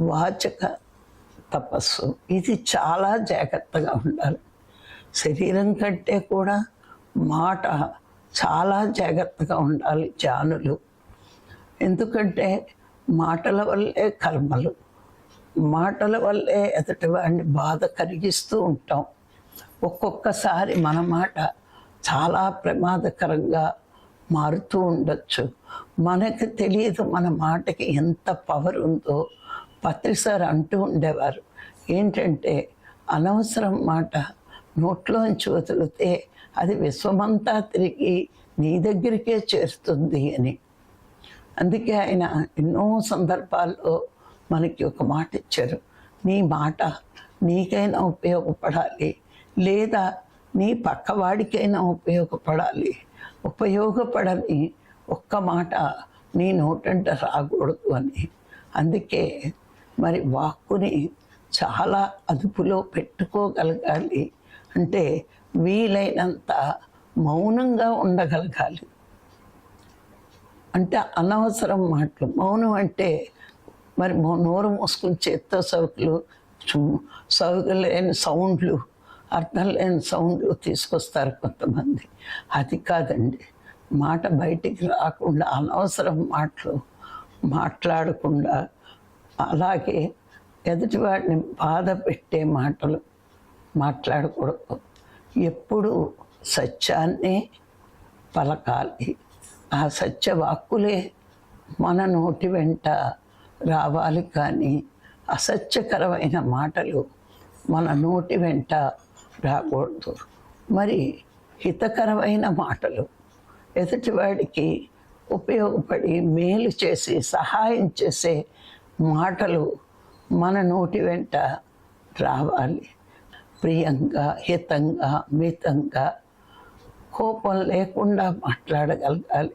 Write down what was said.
వాచక తపస్సు. ఇది చాలా జాగ్రత్తగా ఉండాలి. శరీరం కంటే కూడా మాట చాలా జాగ్రత్తగా ఉండాలి జానులు. ఎందుకంటే మాటల వల్లే కర్మలు. మాటల వల్లే ఎదుటి వాడిని బాధ కలిగిస్తూ ఉంటాం. ఒక్కొక్కసారి మన మాట చాలా ప్రమాదకరంగా మారుతూ ఉండొచ్చు. మనకు తెలియదు మన మాటకి ఎంత పవర్ ఉందో. పత్రి సార్ అంటూ ఉండేవారు. ఏంటంటే అనవసరం మాట నోట్లోంచి వదిలితే అది విశ్వమంతా తిరిగి నీ దగ్గరికే చేరుతుంది అని. అందుకే ఆయన ఎన్నో సందర్భాల్లో మనకి ఒక మాట ఇచ్చారు. నీ మాట నీకైనా ఉపయోగపడాలి లేదా నీ పక్కవాడికైనా ఉపయోగపడాలి. ఉపయోగపడని ఒక్క మాట నీ నోటంట రాకూడదు అని. అందుకే మరి వాక్కుని చాలా అదుపులో పెట్టుకోగలగాలి. అంటే వీలైనంత మౌనంగా ఉండగలగాలి. అంటే అనవసరం మాటలు. మౌనం అంటే మరి నోరు మూసుకుని చేత్తో సౌకులు సౌకలేని సౌండ్లు అర్థం లేని సౌండ్లు తీసుకొస్తారు కొంతమంది. అది కాదండి. మాట బయటికి రాకుండా అనవసరం మాటలు మాట్లాడకుండా అలాగే ఎదుటివాడిని బాధ పెట్టే మాటలు మాట్లాడకూడదు. ఎప్పుడు సత్యాన్ని పలకాలి. ఆ సత్య వాక్కులే మన నోటి వెంట రావాలి కానీ అసత్యకరమైన మాటలు మన నోటి వెంట రాకూడదు. మరి హితకరమైన మాటలు ఎదుటివాడికి ఉపయోగపడి మేలు చేసి సహాయం చేసే మాటలు మన నోటి వెంట రావాలి. ప్రియంగా హితంగా మితంగా కోపం లేకుండా మాట్లాడగలగాలి.